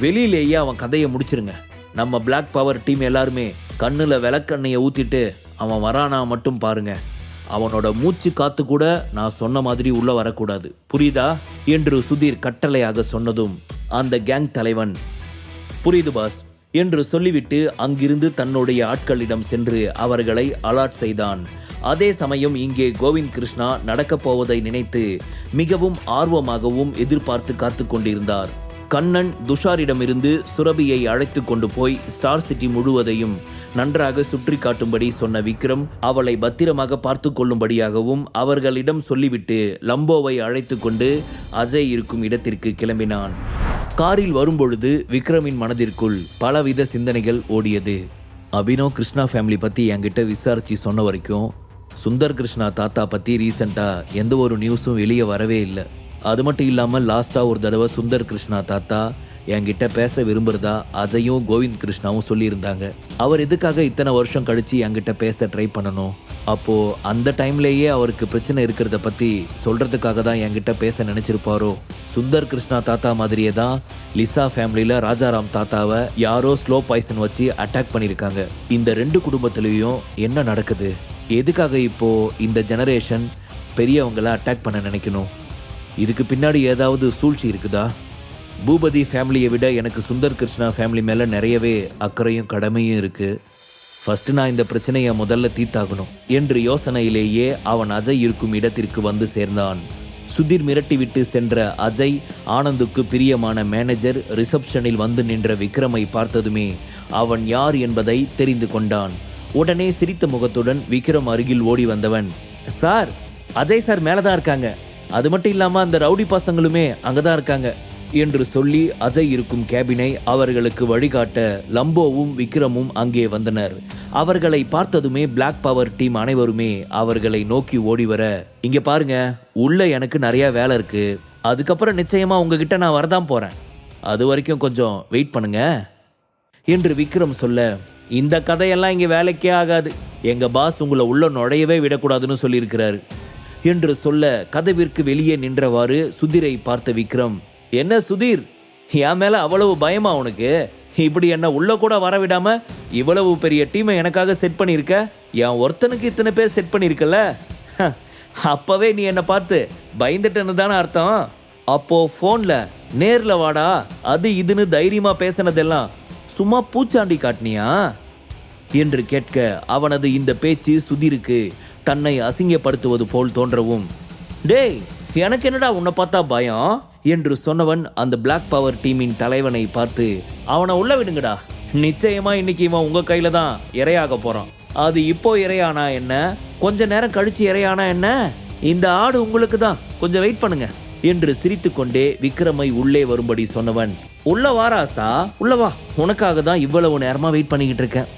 வெளியிலேயே அவன் கதையை முடிச்சிருங்க. நம்ம பிளாக் பவர் டீம் எல்லாருமே கண்ணில் விளக்கண்ணையை ஊத்திட்டு அவன் வரானா மட்டும் பாருங்க. அவனோட மூச்சு காத்து கூட நான் சொன்ன மாதிரி உள்ள வரக்கூடாது. புரியுதா? என்று சுதீர் கட்டளையாக சொன்னதும் அந்த கேங் தலைவன் புரியுது பாஸ் என்று சொல்லிவிட்டு அங்கிருந்து தன்னுடைய ஆட்களிடம் சென்று அவர்களை அலாட் செய்தான். அதே சமயம் இங்கே கோவிந்த் கிருஷ்ணா நடக்கப் போவதை நினைத்து மிகவும் ஆர்வமாகவும் எதிர்பார்த்து காத்து கொண்டிருந்தார். கண்ணன் துஷாரிடமிருந்து சுரபியை அழைத்து கொண்டு போய் ஸ்டார் சிட்டி முழுவதையும் நன்றாக சுற்றி காட்டும்படி சொன்ன விக்ரம் அவளை பத்திரமாக பார்த்து கொள்ளும்படியாகவும் அவர்களிடம் சொல்லிவிட்டு லம்போவை அழைத்து கொண்டு அஜய் இருக்கும் இடத்திற்கு கிளம்பினான். காரில் வரும்பொழுது விக்ரமின் மனதிற்குள் பலவித சிந்தனைகள் ஓடியது. அபினவ் கிருஷ்ணா ஃபேமிலி பற்றி என்கிட்ட விசாரிச்சு சொன்ன வரைக்கும் சுந்தர் கிருஷ்ணா தாத்தா பற்றி ரீசெண்டாக எந்த ஒரு நியூஸும் வெளியே வரவே இல்லை. அது மட்டும் இல்லாமல் லாஸ்ட்டாக ஒரு தடவை சுந்தர் கிருஷ்ணா தாத்தா என்கிட்ட பேச விரும்புறதா அஜயும் கோவிந்த் கிருஷ்ணாவும் சொல்லியிருந்தாங்க. அவர் எதுக்காக இத்தனை வருஷம் கழிச்சு என்கிட்ட பேச ட்ரை பண்ணணும்? அப்போ அந்த டைம்லேயே அவருக்கு பிரச்சனை இருக்கிறத பத்தி சொல்றதுக்காக தான் என்கிட்ட பேச நினைச்சிருப்பாரோ? சுந்தர் கிருஷ்ணா தாத்தா மாதிரியே தான் லிசா ஃபேமிலியில ராஜாராம் தாத்தாவை யாரோ ஸ்லோ பாய்சன் வச்சு அட்டாக் பண்ணியிருக்காங்க. இந்த ரெண்டு குடும்பத்திலையும் என்ன நடக்குது? எதுக்காக இப்போ இந்த ஜெனரேஷன் பெரியவங்களை அட்டாக் பண்ண நினைக்கணும்? இதுக்கு பின்னாடி ஏதாவது சூழ்ச்சி இருக்குதா? பூபதி ஃபேமிலியை விட எனக்கு சுந்தர் கிருஷ்ணா ஃபேமிலி மேலே நிறையவே அக்கறையும் கடமையும் இருக்குது ஃபஸ்ட்டு நான் இந்த பிரச்சனையை முதல்ல தீர்த்தாகணும். என்று யோசனையிலேயே அவன் அஜய் இருக்கும் இடத்திற்கு வந்து சேர்ந்தான். சுதீர் மிரட்டிவிட்டு சென்ற அஜய் ஆனந்துக்கு பிரியமான மேனேஜர் ரிசப்ஷனில் வந்து நின்ற விக்ரமை பார்த்ததுமே அவன் யார் என்பதை தெரிந்து கொண்டான். உடனே சிரித்த முகத்துடன் விக்ரம் அருகில் ஓடி வந்தவன் சார் அஜய் சார் மேலே தான் இருக்காங்க. அது மட்டும் இல்லாம அந்த ரவுடி பசங்களுமே அங்கதான் இருக்காங்க. என்று சொல்லி அஜய் இருக்கும் கேபினை அவர்களுக்கு வழிகாட்ட லம்போவும் விக்ரமும் அங்கே வந்தனர். அவர்களை பார்த்ததுமே பிளாக் பவர் டீம் அனைவருமே அவர்களை நோக்கி ஓடி வர இங்க பாருங்க உள்ள எனக்கு நிறைய வேலை இருக்கு. அதுக்கப்புறம் நிச்சயமா உங்ககிட்ட நான் வரதான் போறேன். அது வரைக்கும் கொஞ்சம் வெயிட் பண்ணுங்க. என்று விக்ரம் சொல்ல இந்த கதையெல்லாம் இங்க வேலைக்கே ஆகாது. எங்க பாஸ் உங்களை உள்ள நுழையவே விடக்கூடாதுன்னு சொல்லியிருக்கிறாரு. என்று சொல்ல கதவிற்கு வெளியே நின்றவாறு சுதிரை பார்த்த விக்ரம் என்ன சுதீர்? என் மேல அவ்வளவு பயமா உனக்கு? இப்படி என்ன உள்ள கூட வரவிடாம இவ்வளவு பெரிய டீமை எனக்காக செட் பண்ணியிருக்க? என் ஒருத்தனுக்கு இத்தனை பேர் செட் பண்ணியிருக்கல? ஹ, அப்பவே நீ என்னை பார்த்து பயந்துட்டேன்னு தானே அர்த்தம்? அப்போ ஃபோனில் நேரில் வாடா அது இதுன்னு தைரியமாக பேசினதெல்லாம் சும்மா பூச்சாண்டி காட்டினியா? என்று கேட்க அவனது இந்த பேச்சு சுதிருக்கு தன்னை அசிங்கப்படுத்துவது போல் தோன்றவும். டேய் எனக்கு என்னடா உன்னை பார்த்தா பயம்? என்று சொன்னவன் அந்த பிளாக் பவர் டீமின் தலைவனை பார்த்து அவனை உள்ள விடுங்கடா. நிச்சயமா இன்னைக்கு இவன் உங்க கையில தான் இரையாக போறான். அது இப்போ இரையானா என்ன? கொஞ்ச நேரம் கழிச்சு இரையானா என்ன? இந்த ஆடு உங்களுக்கு தான். கொஞ்சம் வெயிட் பண்ணுங்க. என்று சிரித்துக்கொண்டே விக்ரமை உள்ளே வரும்படி சொன்னவன் உள்ள வாராசா உள்ள வா. உனக்காக தான் இவ்வளவு நேரமா வெயிட் பண்ணிக்கிட்டு இருக்கேன்.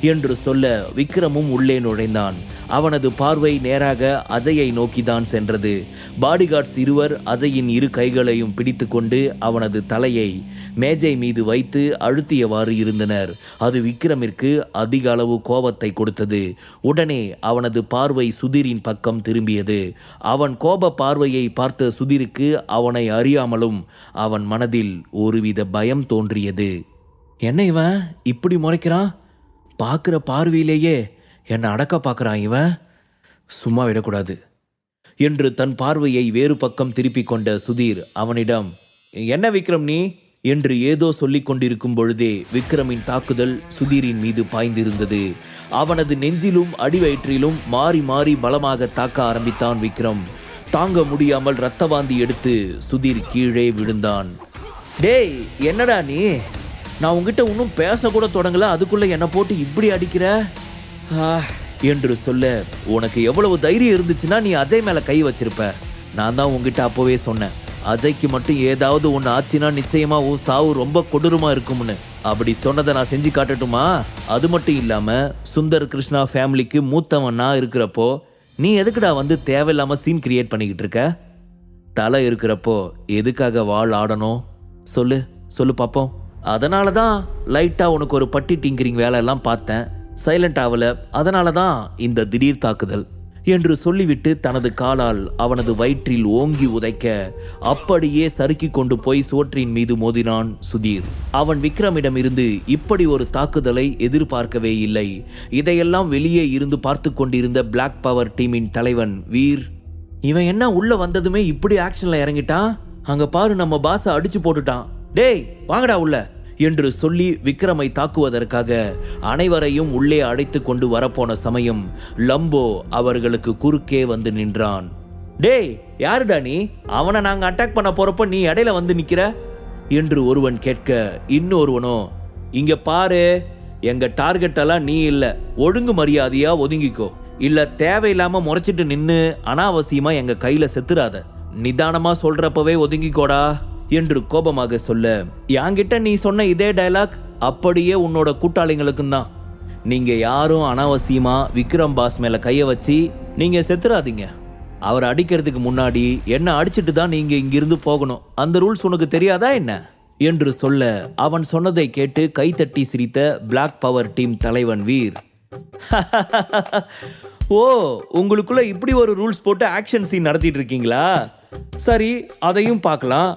என்று சொல்ல விக்ரமும் உள்ளே நுழைந்தான். அவனது பார்வை நேராக அஜயை நோக்கிதான் சென்றது. பாடிகார்ட்ஸ் இருவர் அஜயின் இரு கைகளையும் பிடித்துக்கொண்டு அவனது தலையை மேஜை மீது வைத்து அழுத்தியவாறு இருந்தனர். அது விக்ரமிற்கு அதிக அளவு கோபத்தை கொடுத்தது. உடனே அவனது பார்வை சுதிரின் பக்கம் திரும்பியது. அவன் கோப பார்வையை பார்த்த சுதிருக்கு அவனை அறியாமலும் அவன் மனதில் ஒருவித பயம் தோன்றியது. என்ன இவன்? இப்படி முறைக்கிறான்? பார்க்குற பார்வையிலேயே என்னை அடக்க பார்க்குறான் இவன். சும்மா விடக்கூடாது. என்று தன் பார்வையை வேறு பக்கம் திருப்பிக் கொண்ட சுதீர் அவனிடம் என்ன விக்ரம் நீ? என்று ஏதோ சொல்லிக் கொண்டிருக்கும் பொழுதே விக்ரமின் தாக்குதல் சுதீரின் மீது பாய்ந்திருந்தது. அவனது நெஞ்சிலும் அடிவயிற்றிலும் மாறி மாறி பலமாக தாக்க ஆரம்பித்தான் விக்ரம். தாங்க முடியாமல் ரத்த வாந்தி எடுத்து சுதீர் கீழே விழுந்தான். டேய் என்னடா நீ? நான் உங்ககிட்ட இன்னும் பேசக்கூட தொடங்கல. அதுக்குள்ள என்னை போட்டு இப்படி அடிக்கிற? என்று சொல்ல உனக்கு எவ்வளவு தைரியம் இருந்துச்சுன்னா நீ அஜய் மேல கை வச்சிருப்ப. நான் தான் உங்ககிட்ட அப்போவே சொன்னேன். அஜய்க்கு மட்டும் ஏதாவது ஒன்று ஆச்சுன்னா நிச்சயமா உன் சாவு ரொம்ப கொடூரமா இருக்கும்னு. அப்படி சொன்னதை நான் செஞ்சு காட்டட்டுமா? அது மட்டும் இல்லாம சுந்தர் கிருஷ்ணா ஃபேமிலிக்கு மூத்தவன் நான் இருக்கிறப்போ நீ எதுக்குடா வந்து தேவையில்லாம சீன் கிரியேட் பண்ணிக்கிட்டு இருக்க? தலை இருக்கிறப்போ எதுக்காக வாழ் ஆடணும்? சொல்லு சொல்லு பார்ப்போம் அதனால தான் லைட்டாக உனக்கு ஒரு பட்டி டிங்கிரிங் வேலை எல்லாம் பார்த்தேன். சைலண்ட் ஆகல அதனால தான் இந்த திடீர் தாக்குதல். என்று சொல்லிவிட்டு தனது காலால் அவனது வயிற்றில் ஓங்கி உதைக்க அப்படியே சறுக்கி கொண்டு போய் சோற்றின் மீது மோதினான் சுதீர். அவன் விக்ரமிடம் இருந்து இப்படி ஒரு தாக்குதலை எதிர்பார்க்கவே இல்லை. இதையெல்லாம் வெளியே இருந்து பார்த்து கொண்டிருந்த பிளாக் பவர் டீமின் தலைவன் வீர் இவன் என்ன உள்ள வந்ததுமே இப்படி ஆக்ஷன்ல இறங்கிட்டான்? அங்க பாரு நம்ம பாஸை அடிச்சு போட்டுட்டான். டேய் வாங்கடா உள்ள என்று சொல்லி விக்ரமை தாக்குவதற்காக அனைவரையும் உள்ளே அழைத்து கொண்டு வரப்போன சமயம் லம்போ அவர்களுக்கு குறுக்கே வந்து நின்றான். டேய் யாருடா நீ? அவனை நாங்க அட்டாக் பண்ண போறப்ப நீ இடையில வந்து நிக்கிற? என்று ஒருவன் கேட்க இன்னொருவனோ இங்க பாரு எங்க டார்கெட் எல்லாம் நீ இல்ல ஒழுங்கு மரியாதையா ஒதுங்கிக்கோ. இல்ல தேவையில்லாம முறைச்சிட்டு நின்னு அனாவசியமா எங்க கையில செத்துறாத. நிதானமா சொல்றப்பவே ஒதுங்கிக்கோடா. என்று கோபமாக சொல்ல என்கிட்ட நீ சொன்ன இதே டயலாக் அப்படியே உன்னோட கூட்டாளிங்களுக்கும் தான். நீங்க யாரும் அனாவசியமா விக்ரம் பாஸ் மேல கைய வச்சு நீங்க செத்துறாதீங்க. அவர் அடிக்கிறதுக்கு முன்னாடி என்ன அடிச்சிட்டு தான் நீங்க இங்கிருந்து போகணும். அந்த ரூல்ஸ் உனக்கு தெரியாதா என்ன? என்று சொல்ல அவன் சொன்னதை கேட்டு கைத்தட்டி சிரித்த பிளாக் பவர் டீம் தலைவன் வீர். ஓ உங்களுக்குள்ள இப்படி ஒரு ரூல்ஸ் போட்டு ஆக்ஷன் சீன் நடத்திட்டு இருக்கீங்களா? சரி அதையும் பார்க்கலாம்.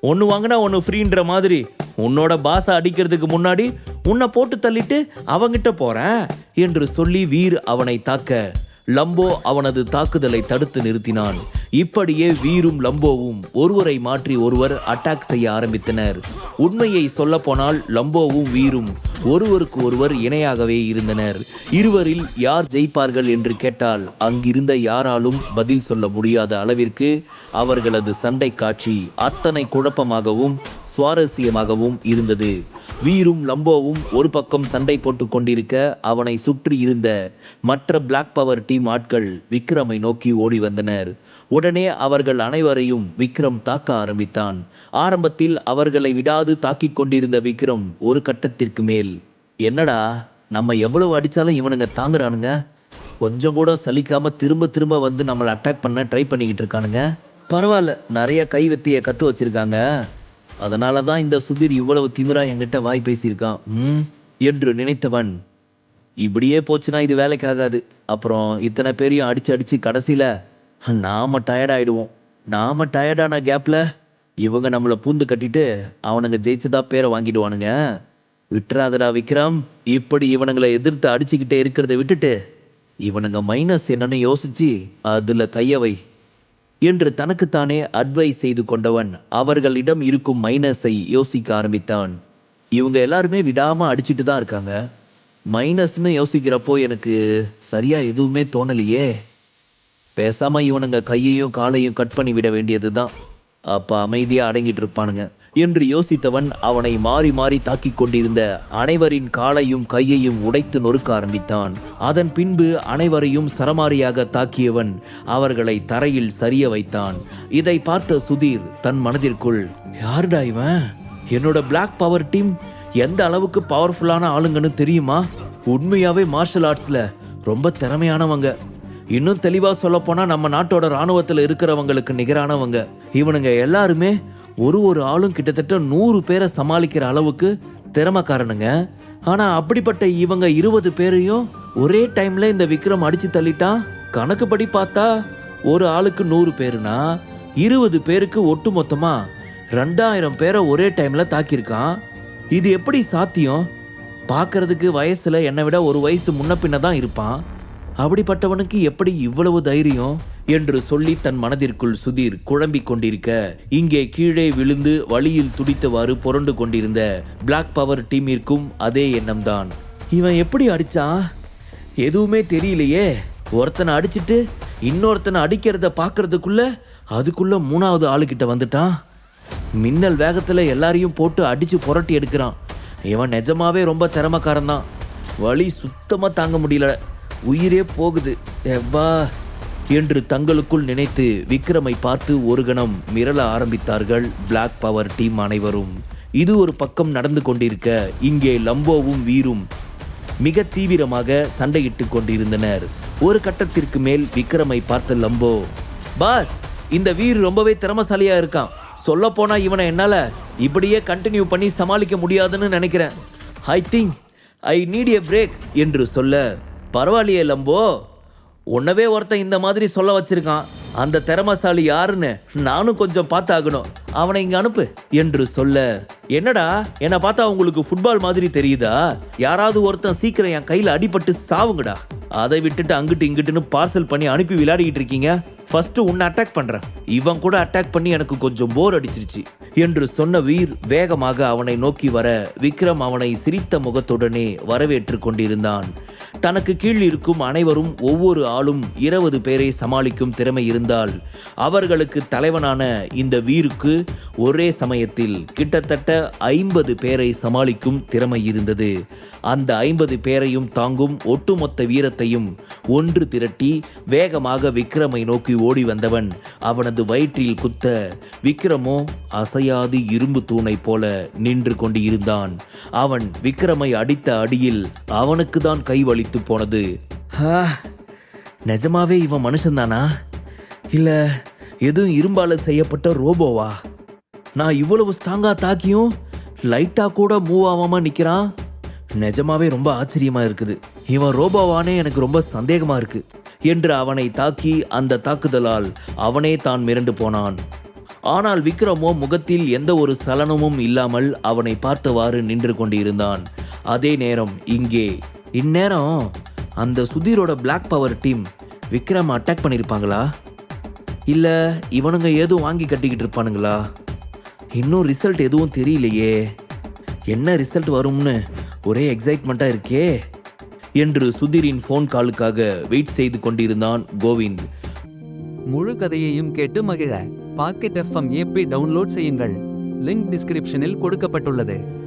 ஒன்று வாங்கினா ஒன்று ஃப்ரீன்ற மாதிரி. உன்னோட பாசை அடிக்கிறதுக்கு முன்னாடி உன்னை போட்டு தள்ளிட்டு அவங்கிட்ட போறேன் என்று சொல்லி வீர் அவனை தாக்க. லம்போ அவனது தாக்குதலை தடுத்து நிறுத்தினான். இப்படியே வீரும் லம்போவும் ஒருவரை மாற்றி ஒருவர் அட்டாக் செய்ய ஆரம்பித்தனர். உண்மையை சொல்லப்போனால் லம்போவும் வீரும் ஒருவருக்கு ஒருவர் இணையாகவே இருந்தனர். இருவரில் யார் ஜெயிப்பார்கள் என்று கேட்டால் அங்கிருந்த யாராலும் பதில் சொல்ல முடியாத அளவிற்கு அவர்களது சண்டை காட்சி அத்தனை குழப்பமாகவும் சுவாரஸ்யமாகவும் இருந்தது. வீரும் லம்போவும் ஒரு பக்கம் சண்டை போட்டு கொண்டிருக்க அவனை சுற்றி இருந்த மற்ற பிளாக் பவர் டீம் ஆட்கள் விக்ரமை நோக்கி ஓடி வந்தனர். உடனே அவர்கள் அனைவரையும் விக்ரம் தாக்க ஆரம்பித்தான். ஆரம்பத்தில் அவர்களை விடாது தாக்கிக் கொண்டிருந்த விக்ரம் ஒரு கட்டத்திற்கு மேல் என்னடா நம்ம எவ்வளவு அடித்தாலும் இவனுங்க தாங்குறானுங்க? கொஞ்சம் கூட சலிக்காம திரும்ப திரும்ப வந்து நம்மளை அட்டாக் பண்ண ட்ரை பண்ணிக்கிட்டு இருக்கானுங்க? பரவாயில்ல நிறைய கை வெத்திய கத்து வச்சிருக்காங்க. அதனால தான் இந்த சுதீர் இவ்வளவு திமிரா என்கிட்ட வாய் பேசியிருக்கான். ம் என்று நினைத்தவன் இப்படியே போச்சுன்னா இது வேலைக்கு ஆகாது அப்புறம் இத்தனை பேரையும் அடிச்சு அடிச்சு கடைசியில நாம டயர்ட் ஆயிடுவோம். நாம டயர்டான கேப்பில் இவங்க நம்மளை பூந்து கட்டிட்டு அவனுங்க ஜெயிச்சதா பேரை வாங்கிடுவானுங்க. விட்டுறாதடா விக்ரம். இப்படி இவனுங்களை எதிர்த்து அடிச்சுக்கிட்டே இருக்கிறத விட்டுட்டு இவனுங்க மைனஸ் என்னன்னு யோசிச்சு அதில் கையவை என்று தனக்குத்தானே அட்வைஸ் செய்து கொண்டவன் அவர்களிடம் இருக்கும் மைனஸை யோசிக்க ஆரம்பித்தான். இவங்க எல்லாருமே விடாமல் அடிச்சிட்டு தான் இருக்காங்க. மைனஸ்னு யோசிக்கிறப்போ எனக்கு சரியாக எதுவுமே தோணலையே. பேசாம இவனுங்க கையையும் காலையும் கட் பண்ணி விட வேண்டியதுதான். அப்ப அமைதியா அடங்கிட்டு இருப்பானுங்க. என்று யோசித்தவன் அவனை மாறி மாறி தாக்கிக் கொண்டிருந்த அனைவரின் காலையும் கையையும் உடைத்து நொறுக்க ஆரம்பித்தான். அதன் பின்பு அனைவரையும் சரமாரியாக தாக்கியவன் அவர்களை தரையில் சரிய வைத்தான். இதை பார்த்த சுதீர் தன் மனதிற்குள் யாருடா இவன்? என்னோட பிளாக் பவர் டீம் எந்த அளவுக்கு பவர்ஃபுல்லான ஆளுங்கன்னு தெரியுமா? உண்மையாவே மார்ஷல் ஆர்ட்ஸ்ல ரொம்ப திறமையானவங்க. இன்னும் தெளிவா சொல்ல போனா நம்ம நாட்டோட ராணுவத்துல இருக்கிறவங்களுக்கு நிகரானவங்க. இவனுங்க எல்லாருமே ஒரு ஒரு ஆளும் கிட்டத்தட்ட நூறு பேரை சமாளிக்கிற அளவுக்கு திறமைக்காரனுங்க. ஆனா அப்படிப்பட்ட இவங்க இருபது பேரையும் ஒரே டைம்ல இந்த விக்ரம் அடிச்சு தள்ளிட்டான் கணக்குப்படி பார்த்தா ஒரு ஆளுக்கு நூறு பேருனா இருபது பேருக்கு ஒட்டு மொத்தமா ரெண்டாயிரம் பேரை ஒரே டைம்ல தாக்கியிருக்கான். இது எப்படி சாத்தியம்? பார்க்கறதுக்கு வயசுல என்னை விட ஒரு வயசு முன்ன பின்ன தான் இருப்பான். அப்படிப்பட்டவனுக்கு எப்படி இவ்வளவு தைரியம்? என்று சொல்லி தன் மனதிற்குள் சுதீர் குழம்பிக் கொண்டிருக்க இங்கே கீழே விழுந்து வழியில் துடித்தவாறு புரண்டு கொண்டிருந்த பிளாக் பவர் டீமிற்கும் அதே எண்ணம்தான். இவன் எப்படி அடிச்சான் எதுவுமே தெரியலையே. ஒருத்தனை அடிச்சிட்டு இன்னொருத்தனை அடிக்கிறத பார்க்கறதுக்குள்ள அதுக்குள்ள மூணாவது ஆளுகிட்ட வந்துட்டான். மின்னல் வேகத்தில் எல்லாரையும் போட்டு அடிச்சு புரட்டி எடுக்கிறான். இவன் நிஜமாவே ரொம்ப திறமைக்காரன் தான் வழி சுத்தமாக தாங்க முடியல. உயிரே போகுது. எவ்வா? என்று தங்களுக்குள் நினைத்து விக்ரமை பார்த்து ஒரு கணம் மிரள ஆரம்பித்தார்கள் பிளாக் பவர் டீம் அனைவரும். இது ஒரு பக்கம் நடந்து கொண்டிருக்க இங்கே லம்போவும் வீரும் மிக தீவிரமாக சண்டையிட்டு கொண்டிருந்தனர். ஒரு கட்டத்திற்கு மேல் விக்ரமை பார்த்த லம்போ பாஸ் இந்த வீர் ரொம்பவே திறமசாலியா இருக்கான். சொல்ல போனா இவனை என்னால இப்படியே கண்டினியூ பண்ணி சமாளிக்க முடியாதுன்னு நினைக்கிறேன். I think I need a break என்று சொல்ல பரவாயில்லையே லம்போ. உன்னவே ஒருத்தன் இந்த மாதிரி சொல்ல வச்சிருக்கான். அந்த திறமசாலி யாருன்னு நானும் கொஞ்சம் பார்த்தாகணும். அவனை இங்க அனுப்பு என்று சொல்ல. என்னடா? என்னை பார்த்தா உங்களுக்கு ஃபுட்பால் மாதிரி தெரியுதா? யாராவது ஒருத்தன் சீக்கிரம் என் கையில் அடிபட்டு சாவுங்கடா. அதை விட்டுட்டு அங்கிட்டு இங்கிட்டுன்னு பார்சல் பண்ணி அனுப்பி விளையாடிக்கிட்டு இருக்கீங்க. ஃபர்ஸ்ட் உன்னை அட்டாக் பண்றேன். இவன் கூட அட்டாக் பண்ணி எனக்கு கொஞ்சம் போர் அடிச்சிருச்சு என்று சொன்ன வீர் வேகமாக அவனை நோக்கி வர. விக்ரம் அவனை சிரித்த முகத்துடனே வரவேற்று கொண்டிருந்தான். தனக்கு கீழ் இருக்கும் அனைவரும் ஒவ்வொரு ஆளும் இருபது பேரை சமாளிக்கும் திறமை இருந்தால் அவர்களுக்கு தலைவனான இந்த வீருக்கு ஒரே சமயத்தில் கிட்டத்தட்ட ஐம்பது பேரை சமாளிக்கும் திறமை இருந்தது. அந்த ஐம்பது பேரையும் தாங்கும் ஒட்டுமொத்த வீரத்தையும் ஒன்று திரட்டி வேகமாக விக்ரமை நோக்கி ஓடி வந்தவன் அவனது வயிற்றில் குத்த விக்ரமோ அசையாது இரும்பு தூணைப் போல நின்று கொண்டு இருந்தான் அவன் விக்ரமை அடித்த அடியில் அவனுக்கு தான் கைவழி வலித்து போனது. நிஜமாவே இவன் மனுஷன்தானா இல்ல எதுவும் இரும்பால செய்யப்பட்ட ரோபோவா? நான் இவ்வளவு ஸ்ட்ராங்கா தாக்கியும் லைட்டா கூட மூவ் ஆகாம நிக்கிறான்? நிஜமாவே ரொம்ப ஆச்சரியமா இருக்குது. இவன் ரோபோவானே எனக்கு ரொம்ப சந்தேகமா இருக்கு. என்று அவனை தாக்கி அந்த தாக்குதலால் அவனே தான் மிரண்டு போனான். ஆனால் விக்ரமோ முகத்தில் எந்த ஒரு சலனமும் இல்லாமல் அவனை பார்த்தவாறு நின்று கொண்டிருந்தான். அதே நேரம் இங்கே இந்நேரம் அந்த சுதீரோட black power team Vikram attack பண்ணியிருப்பாங்களா இல்லை இவனுங்க ஏதும் வாங்கி கட்டிக்கிட்டு இருப்பானுங்களா? இன்னும் ரிசல்ட் எதுவும் தெரியலையே. என்ன ரிசல்ட் வரும்னு ஒரே எக்ஸைட்மெண்ட்டாக இருக்கே. என்று சுதீரின் ஃபோன் காலுக்காக வெயிட் செய்து கொண்டிருந்தான் கோவிந்த். முழு கதையையும் கேட்டு மகிழ. பாக்கெட் எஃப்எம் ஏபி டவுன்லோட் செய்யுங்கள். லிங்க் டிஸ்கிரிப்ஷனில் கொடுக்கப்பட்டுள்ளது.